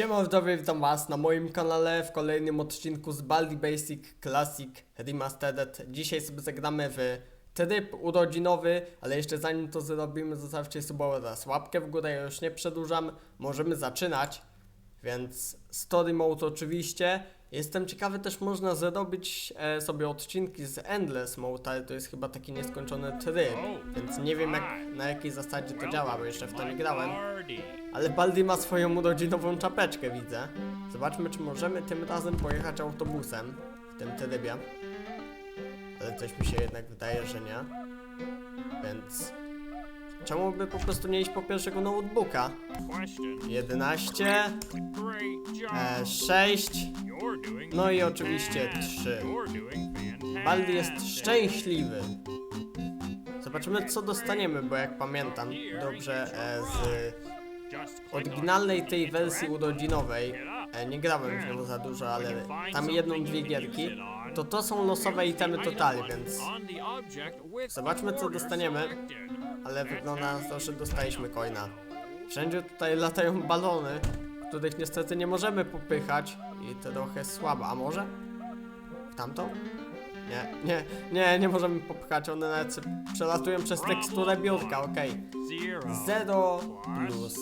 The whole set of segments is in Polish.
Siema widzowie, witam was na moim kanale w kolejnym odcinku z Baldi Basic Classic Remastered. Dzisiaj sobie zagramy w tryb urodzinowy, ale jeszcze zanim to zrobimy, zostawcie suba oraz łapkę w górę, ja już nie przedłużam, możemy zaczynać. Więc story mode oczywiście. Jestem ciekawy też można zrobić e, sobie odcinki z Endless Mode, ale to jest chyba taki nieskończony tryb, więc nie wiem jak, na jakiej zasadzie to działa, bo jeszcze w to nie grałem. Ale Baldi ma swoją urodzinową czapeczkę, widzę. Zobaczmy, czy możemy tym razem pojechać autobusem w tym trybie. Ale coś mi się jednak wydaje, że nie. Więc... Czemu by po prostu nie iść po pierwszego notebooka? Question. 11, Great job. e, 6, You're doing no i oczywiście 3. You're doing fantastic. Baldi jest szczęśliwy. Zobaczymy, co dostaniemy, bo jak pamiętam dobrze e, z oryginalnej tej wersji urodzinowej, e, nie grałem w nią za dużo, ale tam jedną, dwie gierki, to to są losowe itemy totalnie, więc Zobaczmy, co dostaniemy. ale wygląda na to, że dostaliśmy coina. Wszędzie tutaj latają balony, których niestety nie możemy popychać i to trochę słabo, a może? W tamtą? Nie, nie, nie, nie możemy popychać, one nawet przelatują przez teksturę biurka, okej. Zero 0 plus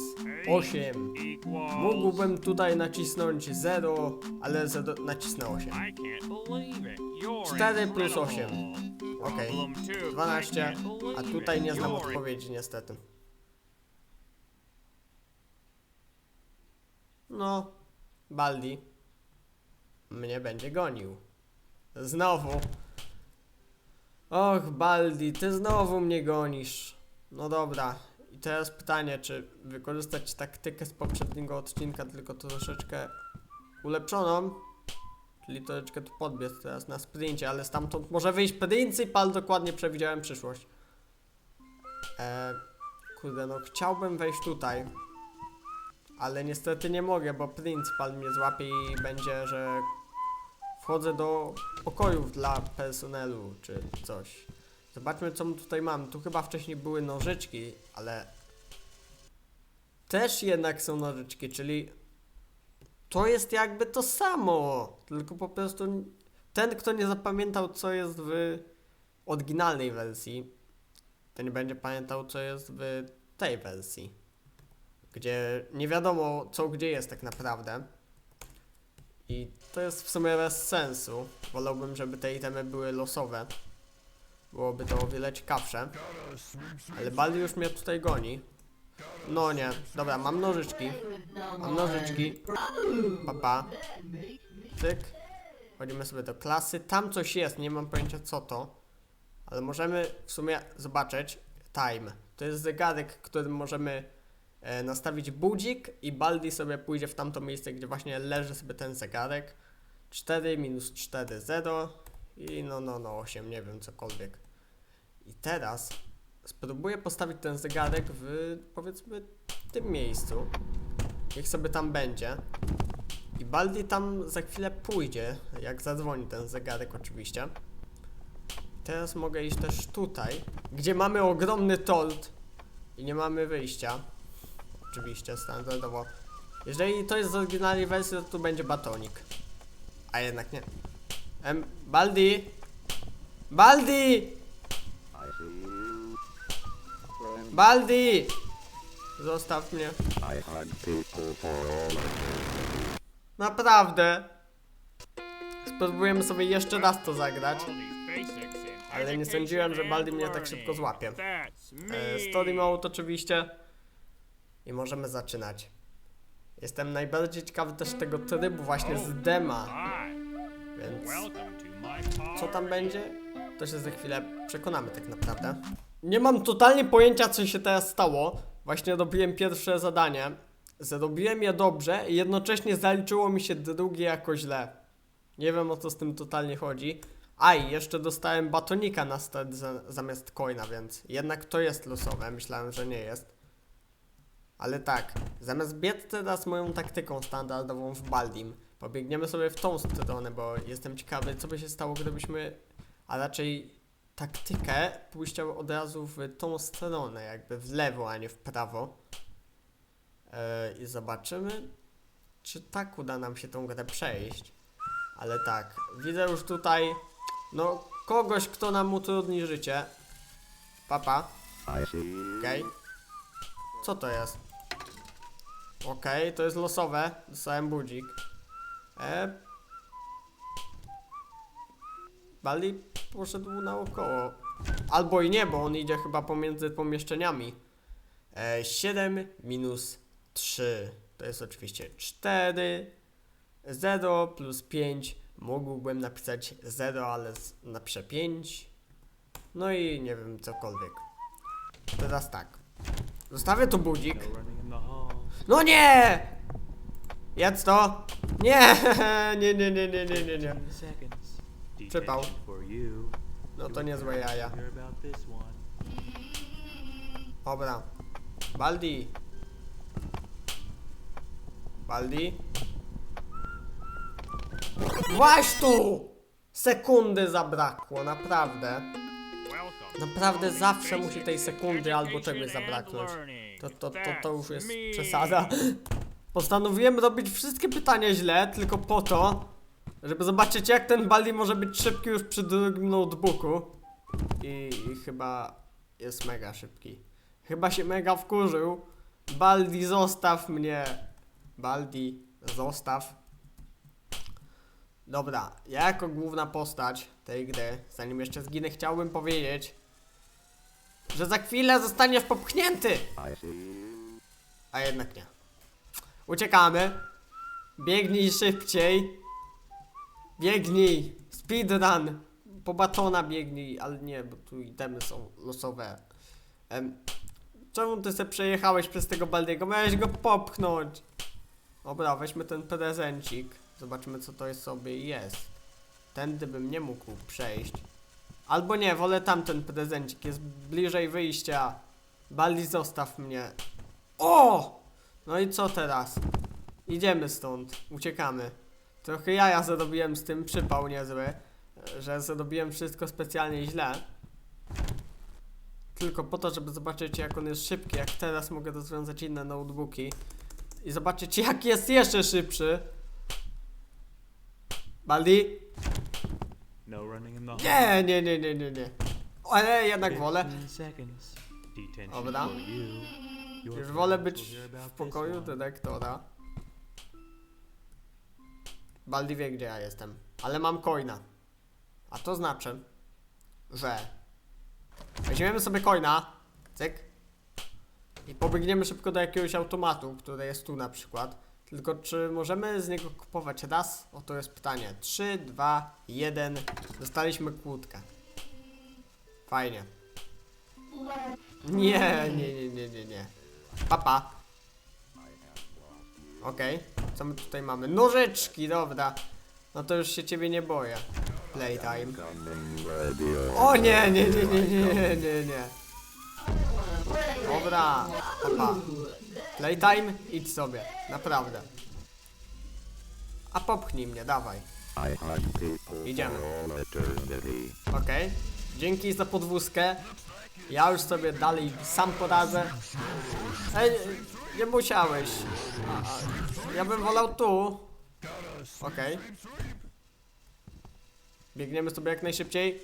8. equals Mógłbym tutaj nacisnąć 0, ale 0, nacisnę 8. I can't believe it. You're 4 plus incredible. 8. Okej. Two. 12, I can't a tutaj nie znam odpowiedzi niestety. No, Baldi mnie będzie gonił. Znowu. Och, Baldi, ty znowu mnie gonisz. No dobra. I teraz pytanie, czy wykorzystać taktykę z poprzedniego odcinka, tylko troszeczkę ulepszoną, czyli troszeczkę tu podbiec teraz na sprincie, ale stamtąd może wyjść Principal, dokładnie przewidziałem przyszłość. E, kurde, no chciałbym wejść tutaj, ale niestety nie mogę, bo Principal mnie złapie i będzie, że wchodzę do pokojów dla personelu, czy coś. Zobaczmy, co tutaj mamy. Tu chyba wcześniej były nożyczki, ale też jednak są nożyczki, czyli to jest jakby to samo, tylko po prostu ten, kto nie zapamiętał, co jest w oryginalnej wersji, to nie będzie pamiętał, co jest w tej wersji, gdzie nie wiadomo, co gdzie jest tak naprawdę. I to jest w sumie bez sensu. Wolałbym, żeby te itemy były losowe. Byłoby to o wiele ciekawsze. Ale Baldi już mnie tutaj goni. No nie. Dobra, mam nożyczki. Mam nożyczki. Papa. Cyk. Wchodzimy sobie do klasy. Tam coś jest, nie mam pojęcia co to. Ale możemy w sumie zobaczyć. Time. To jest zegarek, którym możemy e, nastawić budzik i Baldi sobie pójdzie w tamto miejsce, gdzie właśnie leży sobie ten zegarek. 4 minus 4, 0 i no, no, no, 8, nie wiem, cokolwiek. I teraz spróbuję postawić ten zegarek w, powiedzmy, tym miejscu. Niech sobie tam będzie. I Baldi tam za chwilę pójdzie, jak zadzwoni ten zegarek oczywiście. Teraz mogę iść też tutaj, gdzie mamy ogromny tolt i nie mamy wyjścia. Oczywiście, standardowo. Jeżeli to jest z oryginalnej wersji, to tu będzie batonik. A jednak nie. Em, Baldi! Baldi! Baldi! Zostaw mnie. Naprawdę. Spróbujemy sobie jeszcze raz to zagrać. Ale nie sądziłem, że Baldi mnie tak szybko złapie. E, story mode oczywiście. I możemy zaczynać. Jestem najbardziej ciekawy też tego trybu właśnie z dema, więc co tam będzie, to się za chwilę przekonamy tak naprawdę. Nie mam totalnie pojęcia co się teraz stało. Właśnie robiłem pierwsze zadanie. Zrobiłem je dobrze i jednocześnie zaliczyło mi się drugie jako źle. Nie wiem o co z tym totalnie chodzi. A i jeszcze dostałem batonika na start za, zamiast coina, więc jednak to jest losowe. Myślałem, że nie jest. Ale tak, zamiast biec teraz moją taktyką standardową w Baldim, pobiegniemy sobie w tą stronę, bo jestem ciekawy, co by się stało, gdybyśmy, a raczej taktykę pójścia od razu w tą stronę, jakby w lewo, a nie w prawo. Yy, I zobaczymy, czy tak uda nam się tą grę przejść. Ale tak, widzę już tutaj, no, kogoś, kto nam utrudni życie. Papa, okej. Co to jest? Okej, to jest losowe. Dostałem budzik. E... Bali poszedł naokoło. Albo i nie, bo on idzie chyba pomiędzy pomieszczeniami. E, 7 minus 3 to jest oczywiście 4. 0 plus 5 mógłbym napisać 0, ale napiszę 5. No i nie wiem, cokolwiek. Teraz tak. Zostawię tu budzik. No nie! Jedz to! Nie! Nie, nie, nie, nie, nie, nie, nie. 15 seconds. Przypał. No to niezłe jaja. Hear about this one. Dobra. Baldi. Baldi. Właź tu! Sekundy zabrakło, naprawdę. Naprawdę zawsze musi tej sekundy albo czegoś zabraknąć. To, to, to, to już jest przesada. Postanowiłem robić wszystkie pytania źle, tylko po to, żeby zobaczyć jak ten Baldi może być szybki już przy drugim notebooku. I, I chyba jest mega szybki. Chyba się mega wkurzył. Baldi, zostaw mnie. Baldi, zostaw. Dobra, ja jako główna postać tej gry, zanim jeszcze zginę, chciałbym powiedzieć, że za chwilę zostaniesz popchnięty! A jednak nie. Uciekamy. Biegnij szybciej. Biegnij. Speedrun. Po batona biegnij, ale nie, bo tu itemy są losowe. Em, czemu ty se przejechałeś przez tego Baldiego? Miałeś go popchnąć. Dobra, weźmy ten prezencik. Zobaczymy co to jest sobie jest. Tędy bym nie mógł przejść. Albo nie, wolę tamten prezencik. Jest bliżej wyjścia. Baldi, zostaw mnie. O! No i co teraz? Idziemy stąd, uciekamy. Trochę jaja zrobiłem z tym, przypał niezły, że zrobiłem wszystko specjalnie źle. Tylko po to, żeby zobaczyć jak on jest szybki, jak teraz mogę rozwiązać inne notebooki. I zobaczyć jak jest jeszcze szybszy. Baldi? No. Nie, nie, nie, nie, nie, nie. Ale jednak wolę. 15 seconds. Detention Dobra. Już wolę być w pokoju dyrektora. Baldi wie gdzie ja jestem, ale mam coina. A to znaczy, że weźmiemy sobie coina, cyk, i pobiegniemy szybko do jakiegoś automatu, który jest tu na przykład. Tylko czy możemy z niego kupować raz? Oto jest pytanie. 3, 2, 1. Dostaliśmy kłódkę. Fajnie. Nie, nie, nie, nie, nie, nie. Papa. Okej, co my tutaj mamy? Nożyczki, dobra. No to już się ciebie nie boję. Playtime. O nie, nie, nie, nie, nie, nie, nie. Dobra, papa. Playtime, idź sobie, naprawdę. A popchnij mnie, dawaj. Idziemy. Okej. Dzięki za podwózkę. Ja już sobie dalej sam poradzę. Ej, nie musiałeś. A, a, ja bym wolał tu. Okej. Biegniemy sobie jak najszybciej.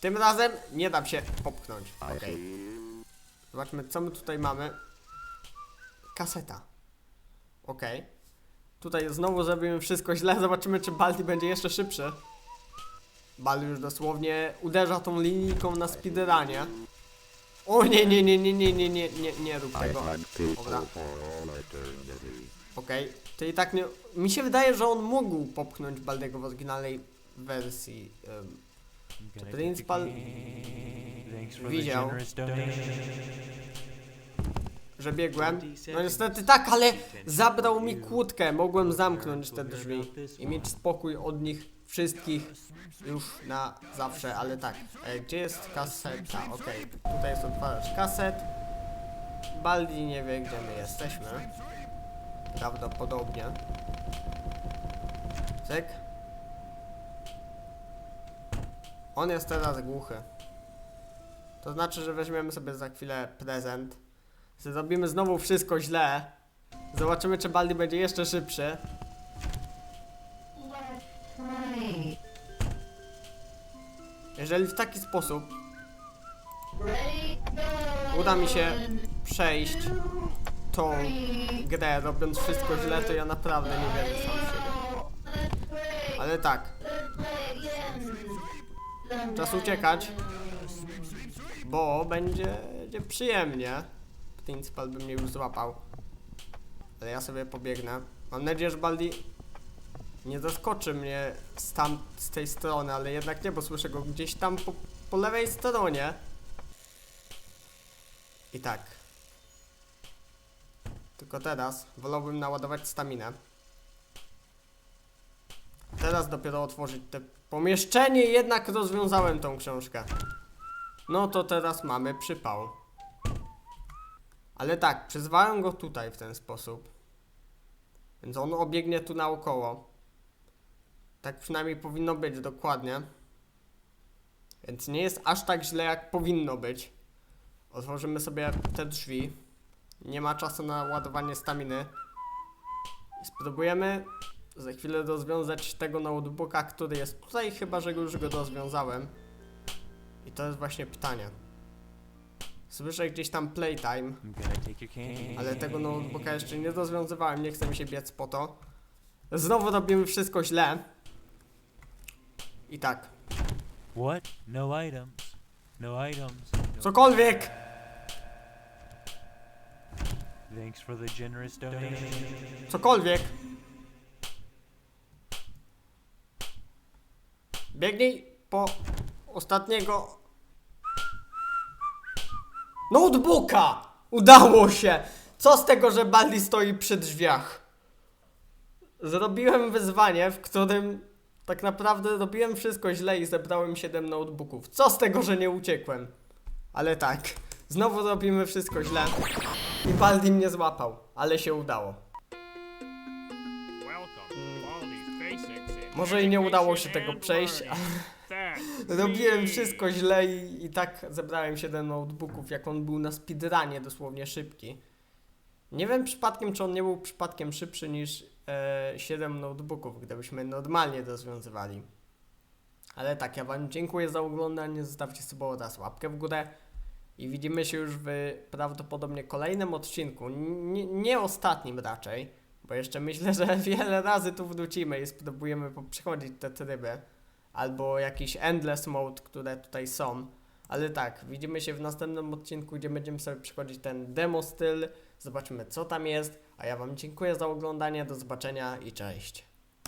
Tym razem nie dam się popchnąć. Okej. see. Zobaczmy, co my tutaj mamy. Kaseta. Okej. Tutaj znowu zrobimy wszystko źle. Zobaczymy, czy Baldi będzie jeszcze szybszy. Baldi już dosłownie uderza tą linijką na speedrunie. O nie, nie, nie, nie, nie, nie, nie, nie, nie rób tego. Dobra. Okej. To i tak nie... Mi się wydaje, że on mógł popchnąć Baldiego w oryginalnej wersji. I'm gonna Principal widział. że biegłem. No niestety tak, ale zabrał mi kłódkę. Mogłem zamknąć te drzwi i mieć spokój od nich wszystkich już na zawsze, ale tak. E, gdzie jest kaseta? Okej, tutaj jest odtwarzacz kaset. Baldi nie wie, gdzie my jesteśmy. Prawdopodobnie. Cyk. On jest teraz głuchy. To znaczy, że weźmiemy sobie za chwilę prezent. Zrobimy znowu wszystko źle. Zobaczymy, czy Baldi będzie jeszcze szybszy. Jeżeli w taki sposób uda mi się przejść tą grę, robiąc wszystko źle, to ja naprawdę nie wierzę sam siebie. Ale tak. Czas uciekać, bo będzie, będzie przyjemnie. Principal by mnie już złapał. Ale ja sobie pobiegnę. Mam nadzieję, że Baldi nie zaskoczy mnie z, tam, z tej strony, ale jednak nie, bo słyszę go gdzieś tam po, po lewej stronie. I tak. Tylko teraz wolałbym naładować staminę. Teraz dopiero otworzyć te pomieszczenie jednak rozwiązałem tą książkę. No to teraz mamy przypał. Ale tak, przyzwałem go tutaj w ten sposób. Więc on obiegnie tu naokoło. Tak przynajmniej powinno być dokładnie. Więc nie jest aż tak źle jak powinno być. Otworzymy sobie te drzwi. Nie ma czasu na ładowanie staminy. Spróbujemy za chwilę rozwiązać tego notebooka, który jest tutaj, chyba że już go rozwiązałem. I to jest właśnie pytanie. Słyszę gdzieś tam playtime, ale tego notebooka jeszcze nie rozwiązywałem, nie chcę mi się biec po to. Znowu robimy wszystko źle. I tak, What? No items. No items. No. cokolwiek! Thanks for the generous donation. Cokolwiek. Biegnij po ostatniego notebooka! Udało się! Co z tego, że Baldi stoi przy drzwiach? Zrobiłem wyzwanie, w którym tak naprawdę robiłem wszystko źle i zebrałem 7 notebooków. Co z tego, że nie uciekłem? Ale tak, znowu robimy wszystko źle i Baldi mnie złapał, ale się udało. Może i nie udało się tego przejść. That's Robiłem wszystko źle i, i tak zebrałem 7 notebooków, jak on był na speedrunie dosłownie szybki. Nie wiem przypadkiem, czy on nie był przypadkiem szybszy niż 7 notebooków, gdybyśmy normalnie rozwiązywali. Ale tak, ja wam dziękuję za oglądanie, zostawcie sobie oraz łapkę w górę i widzimy się już w prawdopodobnie kolejnym odcinku, nie, nie ostatnim raczej, bo jeszcze myślę, że wiele razy tu wrócimy i spróbujemy przechodzić te tryby albo jakiś endless mode, które tutaj są. Ale tak, widzimy się w następnym odcinku, gdzie będziemy sobie przechodzić ten demo styl, zobaczymy co tam jest, a ja Wam dziękuję za oglądanie, do zobaczenia i cześć.